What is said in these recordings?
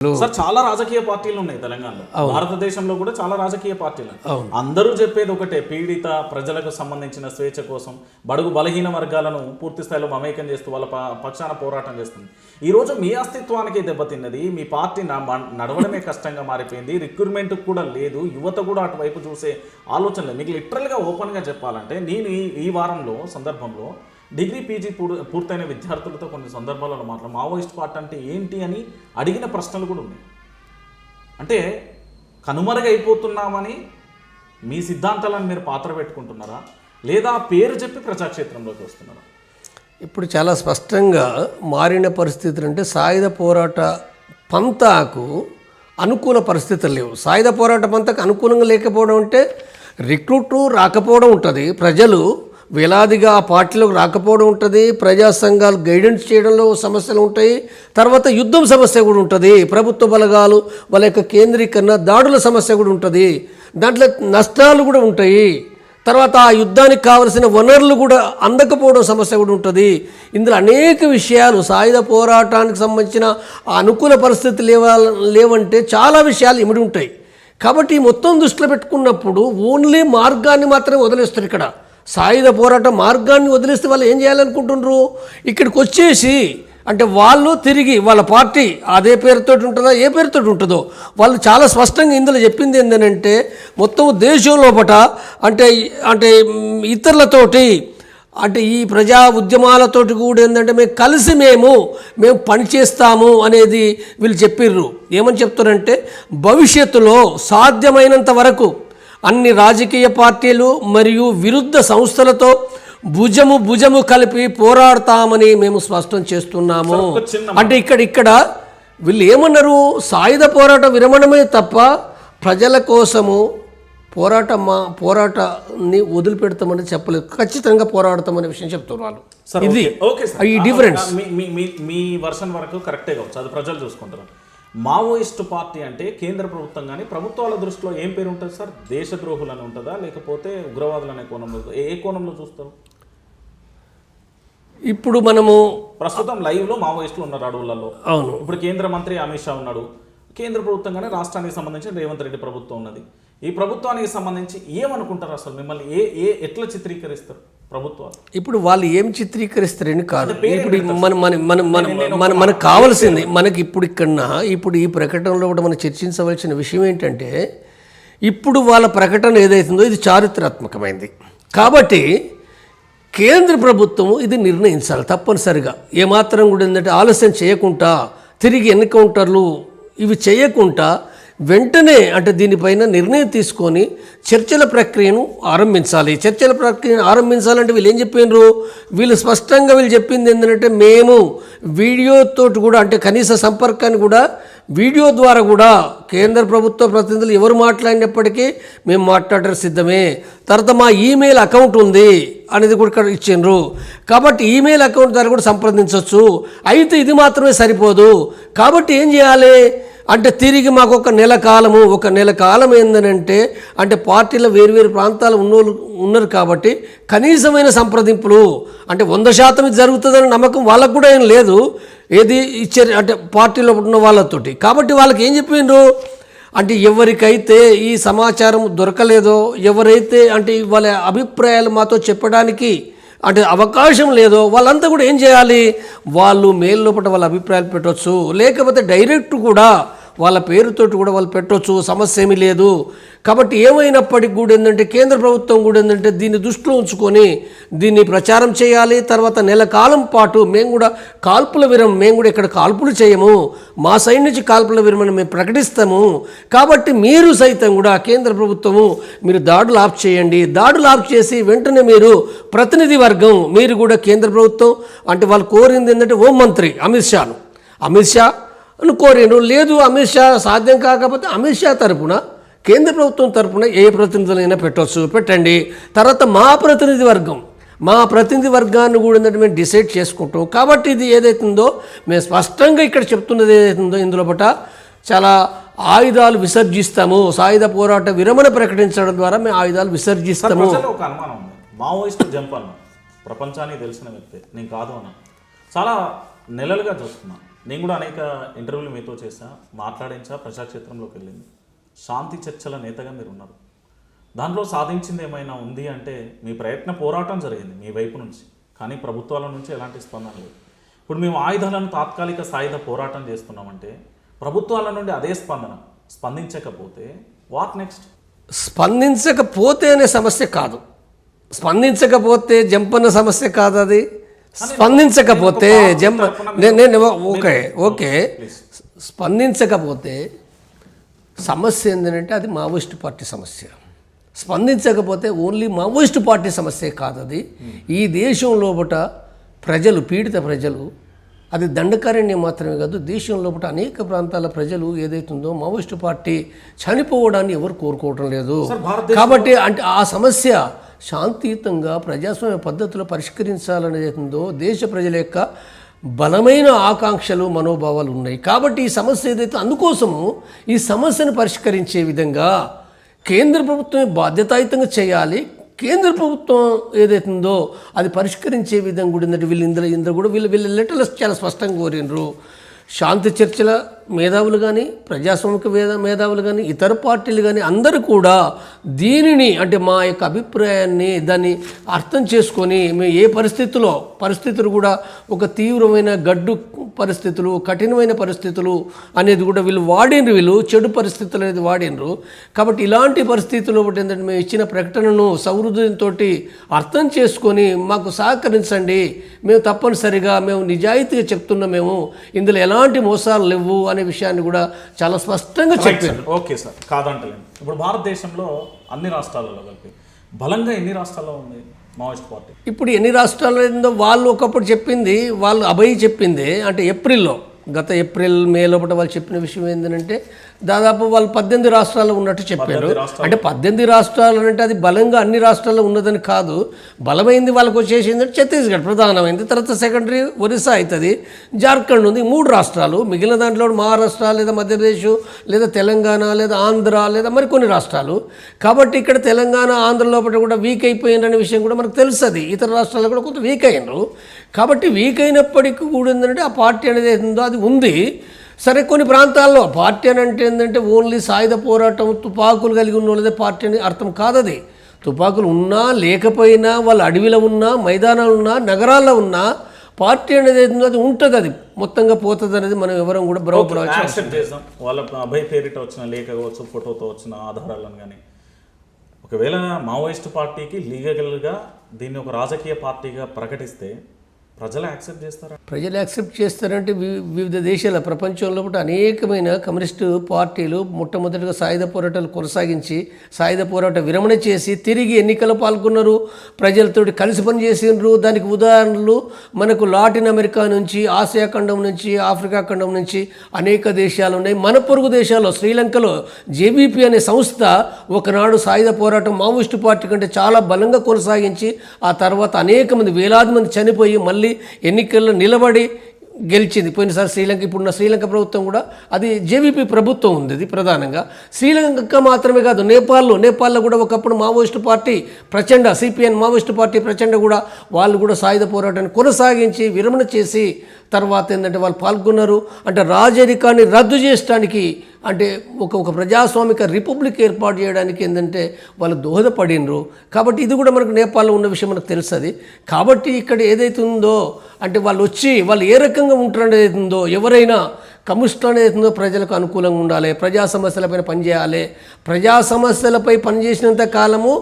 Sir చాలా రాజకీయ పార్టీలు ఉన్నాయి తెలంగాణలో. భారతదేశంలో కూడా చాలా రాజకీయ పార్టీలు. అందరూ చెప్పేది ఒకటే పీడిత ప్రజలకు సంబంధించిన స్వేచ్ఛ కోసం బడుగు బలహీన వర్గాలను పూర్తి స్థాయిలో మమేకం చేస్తూ వాళ్ళ పక్షాన పోరాటం చేస్తుంది. ఈ రోజు మీ అస్తిత్వానికి దెబ్బతిన్నది మీ పార్టీ నడవడమే కష్టంగా మారిపోయింది రిక్రూట్మెంట్ కూడా లేదు యువత కూడా అటువైపు చూసే ఆలోచన లేదు మీకు లిటరల్గా ఓపెన్గా చెప్పాలంటే నేను ఈ ఈ వారంలో సందర్భంలో డిగ్రీ పీజీ పూర్తయిన విద్యార్థులతో కొన్ని సందర్భాలలో మాట్లాడు మావోయిస్ట్ పార్టీ అంటే ఏంటి అని అడిగిన ప్రశ్నలు కూడా ఉన్నాయి. అంటే కనుమరుగైపోతున్నామని మీ సిద్ధాంతాలను మీరు పాత్ర పెట్టుకుంటున్నారా? లేదా పేరు చెప్పి ప్రజాక్షేత్రంలోకి వస్తున్నారా? ఇప్పుడు చాలా స్పష్టంగా మారిన పరిస్థితులు అంటే సాయుధ పోరాట పంతాకు అనుకూల పరిస్థితులు లేవు. సాయుధ పోరాట పంతకు అనుకూలంగా లేకపోవడం అంటే రిక్రూట్ రాకపోవడం ఉంటుంది. ప్రజలు వేలాదిగా ఆ పార్టీలోకి రాకపోవడం ఉంటుంది ప్రజా సంఘాలు గైడెన్స్ చేయడంలో సమస్యలు ఉంటాయి తర్వాత యుద్ధం సమస్య కూడా ఉంటుంది ప్రభుత్వ బలగాలు వాళ్ళ యొక్క కేంద్రీకరణ దాడుల సమస్య కూడా ఉంటుంది దాంట్లో నష్టాలు కూడా ఉంటాయి. తర్వాత ఆ యుద్ధానికి కావలసిన వనరులు కూడా అందకపోవడం సమస్య కూడా ఉంటుంది. ఇందులో అనేక విషయాలు సాయుధ పోరాటానికి సంబంధించిన ఆ అనుకూల పరిస్థితి లేవ లేవంటే చాలా విషయాలు ఇమిడి ఉంటాయి. కాబట్టి మొత్తం దృష్టిలో పెట్టుకున్నప్పుడు ఓన్లీ మార్గాన్ని మాత్రమే వదిలేస్తారు ఇక్కడ. సాయుధ పోరాట మార్గాన్ని వదిలేస్తే వాళ్ళు ఏం చేయాలనుకుంటున్నారు ఇక్కడికి వచ్చేసి అంటే వాళ్ళు తిరిగి వాళ్ళ పార్టీ అదే పేరుతో ఉంటుందో ఏ పేరుతో ఉంటుందో? వాళ్ళు చాలా స్పష్టంగా ఇందులో చెప్పింది ఏంటంటే మొత్తం దేశం లోపట అంటే అంటే ఇతరులతోటి అంటే ఈ ప్రజా ఉద్యమాలతోటి కూడా ఏంటంటే మేము కలిసి మేము మేము పనిచేస్తాము అనేది వీళ్ళు చెప్పిర్రు. ఏమని చెప్తారంటే భవిష్యత్తులో సాధ్యమైనంత వరకు అన్ని రాజకీయ పార్టీలు మరియు విరుద్ధ సంస్థలతో భుజము భుజము కలిపి పోరాడతామని మేము స్పష్టం చేస్తున్నాము. అంటే ఇక్కడ ఇక్కడ వీళ్ళు ఏమన్నారు? సాయుధ పోరాట విరమణమే తప్ప ప్రజల కోసము పోరాట మా పోరాటాన్ని వదిలిపెడతామని చెప్పలేదు. ఖచ్చితంగా పోరాడతామనే విషయం చెప్తున్నారు వాళ్ళు. ఇది ఓకే, ఈ డిఫరెన్స్. మీ వర్షన్ వరకు కరెక్టే కావచ్చు. అది ప్రజలు చూసుకుంటారు. మావోయిస్ట్ పార్టీ అంటే కేంద్ర ప్రభుత్వం కానీ ప్రభుత్వాల దృష్టిలో ఏం పేరు ఉంటుంది సార్? దేశద్రోహులని ఉంటుందా? లేకపోతే ఉగ్రవాదులు అనే కోణంలో ఏ కోణంలో చూస్తారు ఇప్పుడు మనము ప్రస్తుతం లైవ్లో మావోయిస్టులు ఉన్నారు అడవులలో. అవును. ఇప్పుడు కేంద్ర మంత్రి అమిత్ షా ఉన్నాడు. కేంద్ర ప్రభుత్వం కానీ రాష్ట్రానికి సంబంధించి రేవంత్ రెడ్డి ప్రభుత్వం ఉన్నది. ఈ ప్రభుత్వానికి సంబంధించి ఏమనుకుంటారు అసలు? మిమ్మల్ని ఏ ఏ ఎట్లా చిత్రీకరిస్తారు? ప్రభుత్వాలు. ఇప్పుడు వాళ్ళు ఏం చిత్రీకరిస్తారని కాదు. ఇప్పుడు మన మన మన మన మన మనకు కావాల్సింది మనకి ఇప్పుడు ఇక్కడ ఇప్పుడు ఈ ప్రకటనలో కూడా మనం చర్చించవలసిన విషయం ఏంటంటే ఇప్పుడు వాళ్ళ ప్రకటన ఏదైతుందో ఇది చారిత్రాత్మకమైంది. కాబట్టి కేంద్ర ప్రభుత్వం ఇది నిర్ణయించాలి తప్పనిసరిగా. ఏమాత్రం కూడా ఏంటంటే ఆలస్యం చేయకుండా తిరిగి ఎన్కౌంటర్లు ఇవి చేయకుండా వెంటనే అంటే దీనిపైన నిర్ణయం తీసుకొని చర్చల ప్రక్రియను ఆరంభించాలి. చర్చల ప్రక్రియను ఆరంభించాలంటే వీళ్ళు ఏం చెప్పినారు? వీళ్ళు స్పష్టంగా వీళ్ళు చెప్పింది ఏంటంటే మేము వీడియోతోటి కూడా అంటే కనీస సంపర్కాన్ని కూడా వీడియో ద్వారా కూడా కేంద్ర ప్రభుత్వ ప్రతినిధులు ఎవరు మాట్లాడినప్పటికీ మేము మాట్లాడడం సిద్ధమే. తర్వాత మా ఈమెయిల్ అకౌంట్ ఉంది అనేది కూడా ఇక్కడ ఇచ్చిండ్రు. కాబట్టి ఈమెయిల్ అకౌంట్ ద్వారా కూడా సంప్రదించవచ్చు అయితే ఇది మాత్రమే సరిపోదు. కాబట్టి ఏం చేయాలి? అంటే తిరిగి మాకు ఒక నెల కాలము ఒక నెల కాలం ఏందనంటే అంటే పార్టీలో వేరు వేరు ప్రాంతాలు ఉన్నోళ్ళు ఉన్నారు కాబట్టి కనీసమైన సంప్రదింపులు అంటే వంద శాతం జరుగుతుందనే జరుగుతుందని నమ్మకం వాళ్ళకు కూడా ఏం లేదు. ఏది ఇచ్చారు అంటే పార్టీలో ఉన్న వాళ్ళతోటి. కాబట్టి వాళ్ళకి ఏం చెప్పిండ్రు? అంటే ఎవరికైతే ఈ సమాచారం దొరకలేదో ఎవరైతే అంటే వాళ్ళ అభిప్రాయాలు మాతో చెప్పడానికి అంటే అవకాశం లేదో వాళ్ళంతా కూడా ఏం చేయాలి? వాళ్ళు మేల్ లోపల వాళ్ళ అభిప్రాయాలు పెట్టవచ్చు లేకపోతే డైరెక్ట్ కూడా వాళ్ళ పేరుతోటి కూడా వాళ్ళు పెట్టవచ్చు సమస్య ఏమీ లేదు. కాబట్టి ఏమైనప్పటికీ కూడా ఏంటంటే కేంద్ర ప్రభుత్వం కూడా ఏంటంటే దీన్ని దృష్టిలో ఉంచుకొని దీన్ని ప్రచారం చేయాలి. తర్వాత నెల కాలం పాటు మేము కూడా కాల్పుల విరమణ మేము కూడా ఇక్కడ కాల్పులు చేయము. మా సైడ్ నుంచి కాల్పుల విరమణ మేము ప్రకటిస్తాము. కాబట్టి మీరు సైతం కూడా కేంద్ర ప్రభుత్వము మీరు దాడులు ఆఫ్ చేయండి. దాడులు ఆఫ్ చేసి వెంటనే మీరు ప్రతినిధి వర్గం మీరు కూడా కేంద్ర ప్రభుత్వం అంటే వాళ్ళు కోరింది ఏంటంటే హోంమంత్రి అమిత్ షాను. అమిత్ షా అని కోరిండు లేదు అమిత్ షా సాధ్యం కాకపోతే అమిత్ షా తరపున కేంద్ర ప్రభుత్వం తరపున ఏ ప్రతినిధులైనా పెట్టవచ్చు పెట్టండి. తర్వాత మా ప్రతినిధి వర్గం. మా ప్రతినిధి వర్గాన్ని కూడా ఏంటంటే మేము డిసైడ్ చేసుకుంటాం. కాబట్టి ఇది ఏదైతుందో మేము స్పష్టంగా ఇక్కడ చెప్తున్నది ఏదైతుందో ఇందులో పట చాలా ఆయుధాలు విసర్జిస్తాము. సాయుధ పోరాట విరమణ ప్రకటించడం ద్వారా మేము ఆయుధాలు విసర్జిస్తాము. ఒక అనుమానం ఉంది. మావోయిస్ట్ జంప్ అన్న. ప్రపంచానికి తెలిసిన వ్యక్తి. నేను కాదు అన్న. చాలా నెలలుగా చూస్తున్నాను నేను కూడా అనేక ఇంటర్వ్యూలు మీతో చేశా మాట్లాడించా ప్రజాక్షేత్రంలోకి వెళ్ళింది. శాంతి చర్చల నేతగా మీరు ఉన్నారు. దాంట్లో సాధించింది ఏమైనా ఉంది అంటే మీ ప్రయత్న పోరాటం జరిగింది మీ వైపు నుంచి. కానీ ప్రభుత్వాల నుంచి ఎలాంటి స్పందన లేదు. ఇప్పుడు మేము ఆయుధాలను తాత్కాలిక సాయుధ పోరాటం చేస్తున్నామంటే ప్రభుత్వాల నుండి అదే స్పందన. స్పందించకపోతే వాట్ నెక్స్ట్ స్పందించకపోతే అనే సమస్య కాదు. స్పందించకపోతే జంపన్న సమస్య కాదు అది స్పందించకపోతే జంప నేను ఓకే ఓకే. స్పందించకపోతే సమస్య ఏంటంటే అది మావోయిస్ట్ పార్టీ సమస్య. స్పందించకపోతే ఓన్లీ మావోయిస్ట్ పార్టీ సమస్య కాదు అది ఈ దేశం లోపట ప్రజలు పీడిత ప్రజలు అది దండకారణ్యం మాత్రమే కాదు దేశం లోపల అనేక ప్రాంతాల ప్రజలు ఏదైతుందో మావోయిస్ట్ పార్టీ చనిపోవడాన్ని ఎవరు కోరుకోవటం లేదు. కాబట్టి అంటే ఆ సమస్య శాంతియుతంగా ప్రజాస్వామ్య పద్ధతిలో పరిష్కరించాలనేదో దేశ ప్రజల యొక్క బలమైన ఆకాంక్షలు మనోభావాలు ఉన్నాయి. కాబట్టి ఈ సమస్య ఏదైతే అందుకోసము ఈ సమస్యను పరిష్కరించే విధంగా కేంద్ర ప్రభుత్వమే బాధ్యతాయుతంగా చేయాలి. కేంద్ర ప్రభుత్వం ఏదైతుందో అది పరిష్కరించే విధంగా కూడా ఉందంటే వీళ్ళు ఇందులో ఇందులో కూడా వీళ్ళు వీళ్ళ లెటర్లు చాలా స్పష్టంగా కోరినరు శాంతి చర్చల మేధావులు కానీ ప్రజాస్వామిక వేద మేధావులు కానీ ఇతర పార్టీలు కానీ అందరూ కూడా దీనిని అంటే మా యొక్క అభిప్రాయాన్ని దాన్ని అర్థం చేసుకొని మేము ఏ పరిస్థితుల్లో పరిస్థితులు కూడా ఒక తీవ్రమైన గడ్డు పరిస్థితులు కఠినమైన పరిస్థితులు అనేది కూడా వీళ్ళు వాడినరు వీళ్ళు చెడు పరిస్థితులు అనేది వాడినరు. కాబట్టి ఇలాంటి పరిస్థితుల్లో ఒకటి ఏంటంటే మేము ఇచ్చిన ప్రకటనను సౌహృదయంతో అర్థం చేసుకొని మాకు సహకరించండి. మేము తప్పనిసరిగా మేము నిజాయితీగా చెప్తున్నా మేము. ఇందులో ఎలాంటి మోసాలు లేవు అని విషయాన్ని కూడా చాలా స్పష్టంగా చెప్పారు. ఓకే సార్ కాదంటలేను ఇప్పుడు భారతదేశంలో అన్ని రాష్ట్రాలలో కలిపి బలంగా ఎన్ని రాష్ట్రాల్లో ఉంది మావోయిస్ట్ పార్టీ? ఇప్పుడు ఎన్ని రాష్ట్రాల్లో వాళ్ళు ఒకప్పుడు చెప్పింది వాళ్ళు అభయ్ చెప్పింది అంటే ఏప్రిల్లో. గత ఏప్రిల్ మే లోపల వాళ్ళు చెప్పిన విషయం ఏంటంటే దాదాపు వాళ్ళు పద్దెనిమిది రాష్ట్రాల్లో ఉన్నట్టు చెప్పారు. అంటే పద్దెనిమిది రాష్ట్రాలు అంటే అది బలంగా అన్ని రాష్ట్రాల్లో ఉన్నదని కాదు. బలమైంది వాళ్ళకి వచ్చేసింది ఛత్తీస్గఢ్ ప్రధానమైంది తర్వాత సెకండరీ ఒరిస్సా అవుతుంది జార్ఖండ్ ఉంది మూడు రాష్ట్రాలు. మిగిలిన దాంట్లో మహారాష్ట్ర లేదా మధ్యప్రదేశ్ లేదా తెలంగాణ లేదా ఆంధ్ర లేదా మరికొన్ని రాష్ట్రాలు. కాబట్టి ఇక్కడ తెలంగాణ ఆంధ్ర లోపల కూడా వీక్ అయిపోయిననే విషయం కూడా మనకు తెలుస్తుంది ఇతర రాష్ట్రాల్లో కూడా కొంత వీక్ అయినారు. కాబట్టి వీక్ అయినప్పటికీ కూడా ఏంటంటే ఆ పార్టీ అనేది ఏందో అది ఉంది. సరే కొన్ని ప్రాంతాల్లో పార్టీ అని అంటే ఏంటంటే ఓన్లీ సాయుధ పోరాటం తుపాకులు కలిగి ఉన్న వాళ్ళదే పార్టీ అని అర్థం కాదది. తుపాకులు ఉన్నా లేకపోయినా వాళ్ళ అడవిలో ఉన్నా మైదానాలు ఉన్నా నగరాల్లో ఉన్నా పార్టీ అనేది ఏందో అది ఉంటుంది అది. మొత్తంగా పోతుంది అనేది మనం ఎవరం కూడా యాక్సెప్ట్ చేద్దాం. వాళ్ళ అభయ పేరిట వచ్చిన లేఖ కావచ్చు ఫోటోతో వచ్చిన ఆధారాలను కానీ ఒకవేళ మావోయిస్ట్ పార్టీకి లీగల్గా దీన్ని ఒక రాజకీయ పార్టీగా ప్రకటిస్తే ప్రజలు యాక్సెప్ట్ చేస్తారా? ప్రజలు యాక్సెప్ట్ చేస్తారంటే వి- వివిధ దేశాల ప్రపంచంలో కూడా అనేకమైన కమ్యూనిస్టు పార్టీలు మొట్టమొదటిగా సాయుధ పోరాటాలు కొనసాగించి సాయుధ పోరాట విరమణ చేసి తిరిగి ఎన్నికలు పాల్గొన్నారు. ప్రజలతో కలిసి పనిచేసినారు దానికి ఉదాహరణలు మనకు లాటిన్ అమెరికా నుంచి ఆసియా ఖండం నుంచి ఆఫ్రికా ఖండం నుంచి అనేక దేశాలు ఉన్నాయి. మన పొరుగు దేశాల్లో శ్రీలంకలో జేబీపీ అనే సంస్థ ఒకనాడు సాయుధ పోరాటం మావోయిస్టు పార్టీ కంటే చాలా బలంగా కొనసాగించి ఆ తర్వాత అనేక మంది వేలాది మంది చనిపోయి మళ్ళీ ఎన్నికల్లో నిలబడి గెలిచింది. పోయినసారి శ్రీలంక ఇప్పుడున్న శ్రీలంక ప్రభుత్వం కూడా అది జేవీపీ ప్రభుత్వం ఉంది ఇది ప్రధానంగా. శ్రీలంక మాత్రమే కాదు నేపాల్లో నేపాల్లో కూడా ఒకప్పుడు Maoist party Prachanda CPN Maoist party Prachanda కూడా వాళ్ళు కూడా సాయుధ పోరాటాన్ని కొనసాగించి విరమణ చేసి తర్వాత ఏంటంటే వాళ్ళు పాల్గొన్నారు. అంటే రాజరికాన్ని రద్దు చేయడానికి అంటే ఒక ఒక ప్రజాస్వామిక రిపబ్లిక్ ఏర్పాటు చేయడానికి ఏంటంటే వాళ్ళు దోహదపడినరు. కాబట్టి ఇది కూడా మనకు నేపాల్లో ఉన్న విషయం మనకు తెలుస్తుంది కాబట్టి ఇక్కడ ఏదైతే ఉందో అంటే వాళ్ళు వచ్చి వాళ్ళు ఏ రకంగా ఉంటారు ఏదైతే ఉందో ఎవరైనా కమ్యూనిస్ట్ అనేది ఉందో ప్రజలకు అనుకూలంగా ఉండాలి ప్రజా సమస్యలపైన పనిచేయాలి. ప్రజా సమస్యలపై పనిచేసినంత కాలము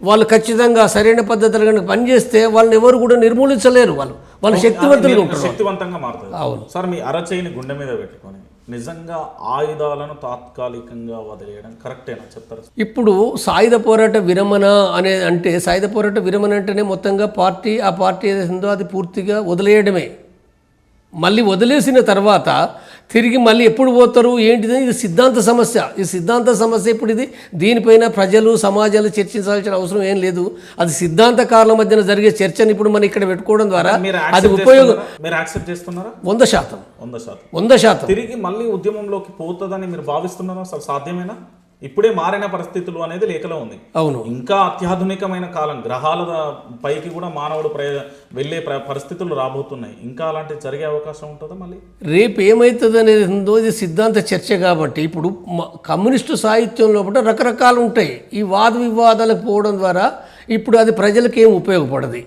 వాళ్ళు ఖచ్చితంగా సరైన పద్ధతులు కనుక పనిచేస్తే వాళ్ళని ఎవరు కూడా నిర్మూలించలేరు వాళ్ళు. వాళ్ళు శక్తివంతులుగా ఉంటారు శక్తివంతంగా మారుతుంది అవును. సార్ మీ అరచేయిని గుండె మీద పెట్టుకొని నిజంగా ఆయుధాలను తాత్కాలికంగా వదిలేయడం కరెక్టేనా? చెప్తారు? ఇప్పుడు సాయుధ పోరాట విరమణ అనే అంటే సాయుధ పోరాట విరమణ అంటేనే మొత్తంగా పార్టీ ఆ పార్టీ ఏదైతే ఉందో అది పూర్తిగా వదిలేయడమే. మళ్ళీ వదిలేసిన తర్వాత తిరిగి మళ్ళీ ఎప్పుడు పోతారు? ఏంటిది? ఇది సిద్ధాంత సమస్య. ఈ సిద్ధాంత సమస్య ఇప్పుడు ఇది. దీనిపైన ప్రజలు సమాజాలు చర్చించాల్సిన అవసరం ఏం లేదు. అది సిద్ధాంతకారుల మధ్యన జరిగే చర్చని ఇప్పుడు మనం ఇక్కడ పెట్టుకోవడం ద్వారా అది ఉపయోగం? మీరు యాక్సెప్ట్ చేస్తున్నారా? వంద శాతం. వంద శాతం. వంద శాతం. తిరిగి మళ్ళీ ఉద్యమంలోకి పోతుందని మీరు భావిస్తున్నారా? అసలు సాధ్యమేనా? ఇప్పుడే మారిన పరిస్థితులు అనేది లేఖలో ఉంది. అవును. ఇంకా అత్యాధునికమైన కాలం గ్రహాల పైకి కూడా మానవుడు ప్ర వెళ్ళే ప్ర- పరిస్థితులు రాబోతున్నాయి. ఇంకా అలాంటివి జరిగే అవకాశం ఉంటుందా మళ్ళీ? రేపు ఏమవుతుంది అనేది ఉందో ఇది సిద్ధాంత చర్చ కాబట్టి ఇప్పుడు కమ్యూనిస్టు సాహిత్యం లోపల రకరకాలు ఉంటాయి. ఈ వాద వివాదాలకు పోవడం ద్వారా ఇప్పుడు అది ప్రజలకు ఏం ఉపయోగపడదు.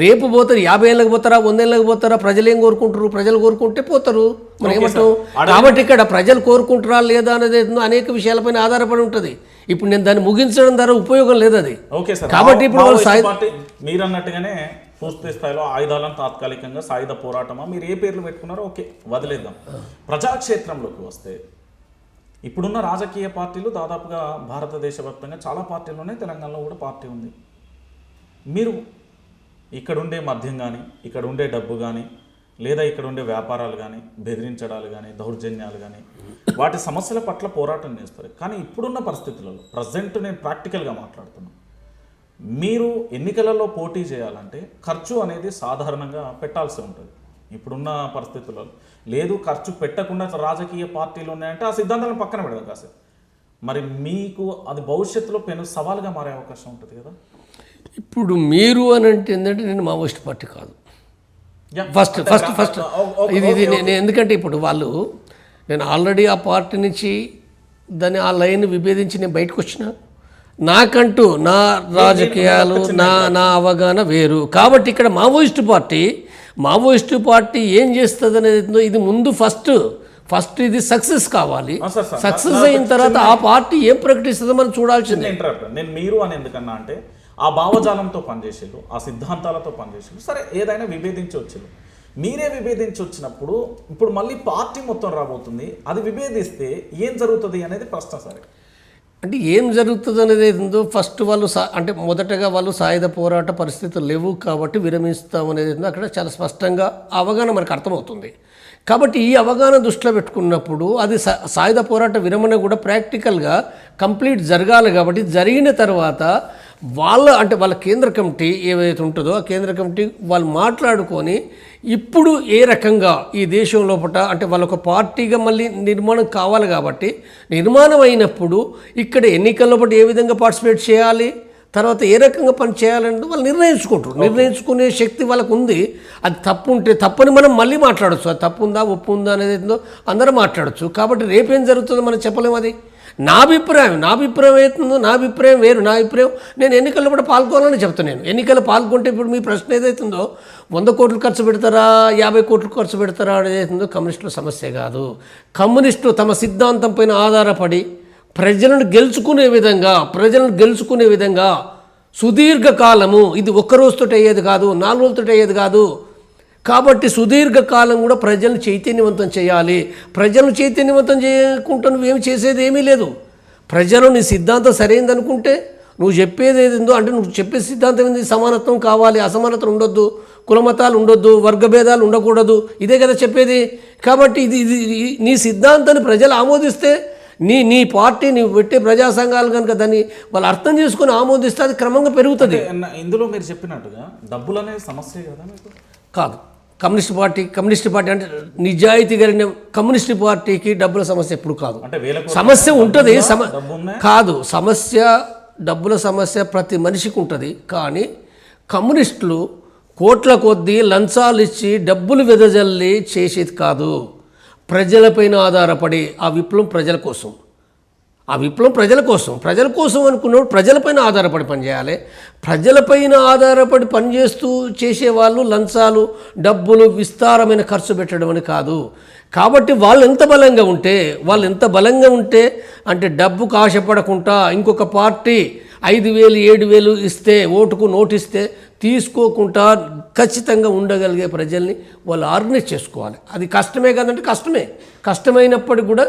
రేపు పోతారు యాభై ఏళ్ళకి పోతారా వంద ఏళ్ళకి పోతారా ప్రజలు ఏం కోరుకుంటారు ప్రజలు కోరుకుంటే పోతారు. మనం ఏమంటాం కాబట్టి ఇక్కడ ప్రజలు కోరుకుంటారా లేదా అనేది అనేక విషయాలపైన ఆధారపడి ఉంటుంది. ఇప్పుడు నేను దాన్ని ముగించడం ద్వారా ఉపయోగం లేదు అది. కాబట్టి ఇప్పుడు వాళ్ళు మీరు అన్నట్టుగానే పూర్తి స్థాయిలో ఆయుధాలను తాత్కాలికంగా సాయుధ పోరాటమా? మీరు ఏ పేర్లు పెట్టుకున్నారో ఓకే వదిలేద్దాం. ప్రజాక్షేత్రంలోకి వస్తే ఇప్పుడున్న రాజకీయ పార్టీలు దాదాపుగా భారతదేశ వ్యాప్తంగా చాలా పార్టీలు ఉన్నాయి తెలంగాణలో కూడా పార్టీ ఉంది. మీరు ఇక్కడ ఉండే మద్యం కానీ ఇక్కడ ఉండే డబ్బు కానీ లేదా ఇక్కడ ఉండే వ్యాపారాలు కానీ బెదిరించడాలు కానీ దౌర్జన్యాలు కానీ వాటి సమస్యల పట్ల పోరాటం చేస్తారు. కానీ ఇప్పుడున్న పరిస్థితులలో ప్రజెంట్ నేను ప్రాక్టికల్గా మాట్లాడుతున్నాను మీరు ఎన్నికలలో పోటీ చేయాలంటే ఖర్చు అనేది సాధారణంగా పెట్టాల్సి ఉంటుంది. ఇప్పుడున్న పరిస్థితులలో లేదు ఖర్చు పెట్టకుండా రాజకీయ పార్టీలు ఉన్నాయంటే ఆ సిద్ధాంతాలను పక్కన పెడదాం కాసేపు. మరి మీకు అది భవిష్యత్తులో పెను సవాల్గా మారే అవకాశం ఉంటుంది కదా? ఇప్పుడు మీరు అని అంటే ఏంటంటే నేను మావోయిస్ట్ పార్టీ కాదు. ఫస్ట్ ఫస్ట్ ఫస్ట్ ఇది ఇది నేను ఎందుకంటే ఇప్పుడు వాళ్ళు నేను ఆల్రెడీ ఆ పార్టీ నుంచి దాన్ని ఆ లైన్ విభేదించి నేను బయటకు వచ్చిన నాకంటూ నా రాజకీయాలు నా నా అవగాహన వేరు. కాబట్టి ఇక్కడ మావోయిస్ట్ పార్టీ మావోయిస్ట్ పార్టీ ఏం చేస్తుంది అనేది ఇది ముందు ఫస్ట్ ఫస్ట్ ఇది సక్సెస్ కావాలి. సక్సెస్ అయిన తర్వాత ఆ పార్టీ ఏం ప్రకటిస్తుందో మనం చూడాల్సిందే. నేను మీరు అని ఎందుకన్నా అంటే ఆ భావజాలంతో పనిచేసేళ్ళు ఆ సిద్ధాంతాలతో పనిచేసేళ్ళు. సరే ఏదైనా విభేదించి వచ్చారు మీరే విభేదించి వచ్చినప్పుడు ఇప్పుడు మళ్ళీ పార్టీ మొత్తం రాబోతుంది. అది విభేదిస్తే ఏం జరుగుతుంది అనేది ప్రశ్న సరే. అంటే ఏం జరుగుతుంది అనేది ఏందో ఫస్ట్ వాళ్ళు సా అంటే మొదటగా వాళ్ళు సాయుధ పోరాట పరిస్థితులు లేవు కాబట్టి విరమిస్తాం అనేది అక్కడ చాలా స్పష్టంగా అవగాహన మనకు అర్థమవుతుంది. కాబట్టి ఈ అవగాహన దృష్టిలో పెట్టుకున్నప్పుడు అది సాయుధ పోరాట విరమణ కూడా ప్రాక్టికల్గా కంప్లీట్ జరగాలి కాబట్టి జరిగిన తర్వాత వాళ్ళ అంటే వాళ్ళ కేంద్ర కమిటీ ఏవైతే ఉంటుందో ఆ కేంద్ర కమిటీ వాళ్ళు మాట్లాడుకొని ఇప్పుడు ఏ రకంగా ఈ దేశం లోపల అంటే వాళ్ళ ఒక పార్టీగా మళ్ళీ నిర్మాణం కావాలి కాబట్టి నిర్మాణం అయినప్పుడు ఇక్కడ ఎన్నికల లోపల ఏ విధంగా పార్టిసిపేట్ చేయాలి? తర్వాత ఏ రకంగా పని చేయాలంటే వాళ్ళు నిర్ణయించుకుంటారు. నిర్ణయించుకునే శక్తి వాళ్ళకు ఉంది. అది తప్పు ఉంటే తప్పని మనం మళ్ళీ మాట్లాడచ్చు. అది తప్పు ఉందా ఒప్పు ఉందా అనేది అందరూ మాట్లాడచ్చు. కాబట్టి రేపేం జరుగుతుందో మనం చెప్పలేము అది. నా అభిప్రాయం నా అభిప్రాయం అవుతుందో నా అభిప్రాయం వేరు నా అభిప్రాయం నేను ఎన్నికల్లో కూడా పాల్గొనాలని చెప్తున్నాను నేను. ఎన్నికల్లో పాల్గొంటే ఇప్పుడు మీ ప్రశ్న ఏదైతుందో వంద కోట్లు ఖర్చు పెడతారా యాభై కోట్లు ఖర్చు పెడతారా అనేది కమ్యూనిస్టుల సమస్య కాదు. కమ్యూనిస్టు తమ సిద్ధాంతం పైన ఆధారపడి ప్రజలను గెలుచుకునే విధంగా ప్రజలను గెలుచుకునే విధంగా సుదీర్ఘకాలము ఇది ఒక్క రోజుతో అయ్యేది కాదు నాలుగు రోజులతో అయ్యేది కాదు కాబట్టి సుదీర్ఘకాలం కూడా ప్రజలను చైతన్యవంతం చేయాలి. ప్రజలను చైతన్యవంతం చేయకుండా నువ్వేమి చేసేది ఏమీ లేదు. ప్రజలు నీ సిద్ధాంతం సరైనదనుకుంటే నువ్వు చెప్పేది ఏదిందో అంటే నువ్వు చెప్పే సిద్ధాంతం ఏంది? సమానత్వం కావాలి అసమానతలు ఉండొద్దు కులమతాలు ఉండొద్దు వర్గభేదాలు ఉండకూడదు. ఇదే కదా చెప్పేది. కాబట్టి ఇది ఇది నీ సిద్ధాంతాన్ని ప్రజలు ఆమోదిస్తే నీ నీ పార్టీ నీవు పెట్టే ప్రజా సంఘాలు కనుక దాన్ని వాళ్ళు అర్థం చేసుకొని ఆమోదిస్తే అది క్రమంగా పెరుగుతుంది. ఇందులో మీరు చెప్పినట్టుగా డబ్బులు అనేది సమస్య కదా కాదు. కమ్యూనిస్ట్ పార్టీ కమ్యూనిస్ట్ పార్టీ అంటే నిజాయితీ కలిగిన కమ్యూనిస్ట్ పార్టీకి డబ్బుల సమస్య ఎప్పుడు కాదు. సమస్య ఉంటుంది సమ కాదు సమస్య డబ్బుల సమస్య ప్రతి మనిషికి ఉంటుంది. కానీ కమ్యూనిస్టులు కోట్ల కొద్దీ లంచాలు ఇచ్చి డబ్బులు వెదజల్లి చేసేది కాదు. ప్రజలపైన ఆధారపడి ఆ విప్లవం ప్రజల కోసం. ఆ విప్లవం ప్రజల కోసం. ప్రజల కోసం అనుకున్నప్పుడు ప్రజలపైన ఆధారపడి పనిచేయాలి. ప్రజలపైన ఆధారపడి పనిచేస్తూ చేసేవాళ్ళు లంచాలు డబ్బులు విస్తారమైన ఖర్చు పెట్టడం అని కాదు. కాబట్టి వాళ్ళు ఎంత బలంగా ఉంటే వాళ్ళు ఎంత బలంగా ఉంటే అంటే డబ్బుకు ఆశపడకుండా ఇంకొక పార్టీ ఐదు వేలు ఏడు వేలు ఇస్తే ఓటుకు నోటిస్తే తీసుకోకుండా ఖచ్చితంగా ఉండగలిగే ప్రజల్ని వాళ్ళు ఆర్గనైజ్ చేసుకోవాలి. అది కష్టమే కదంటే కష్టమే. కష్టమైనప్పటికీ కూడా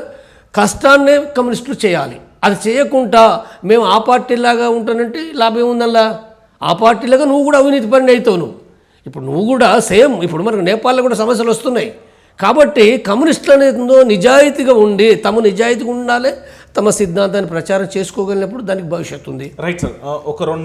కష్టాన్నే కమ్యూనిస్టులు చేయాలి. అది చేయకుండా మేము ఆ పార్టీలాగా ఉంటానంటే లాభం ఉందల్లా? ఆ పార్టీలాగా నువ్వు కూడా అవినీతి పని అవుతావు నువ్వు ఇప్పుడు నువ్వు కూడా సేమ్ ఇప్పుడు మనకు నేపాల్లో కూడా సమస్యలు వస్తున్నాయి. కాబట్టి కమ్యూనిస్టులు అనేది నిజాయితీగా ఉండి తమ నిజాయితీగా ఉండాలి తమ సిద్ధాంతాన్ని ప్రచారం చేసుకోగలిగినప్పుడు దానికి భవిష్యత్తు ఉంది. Right sir. ఒక రెండు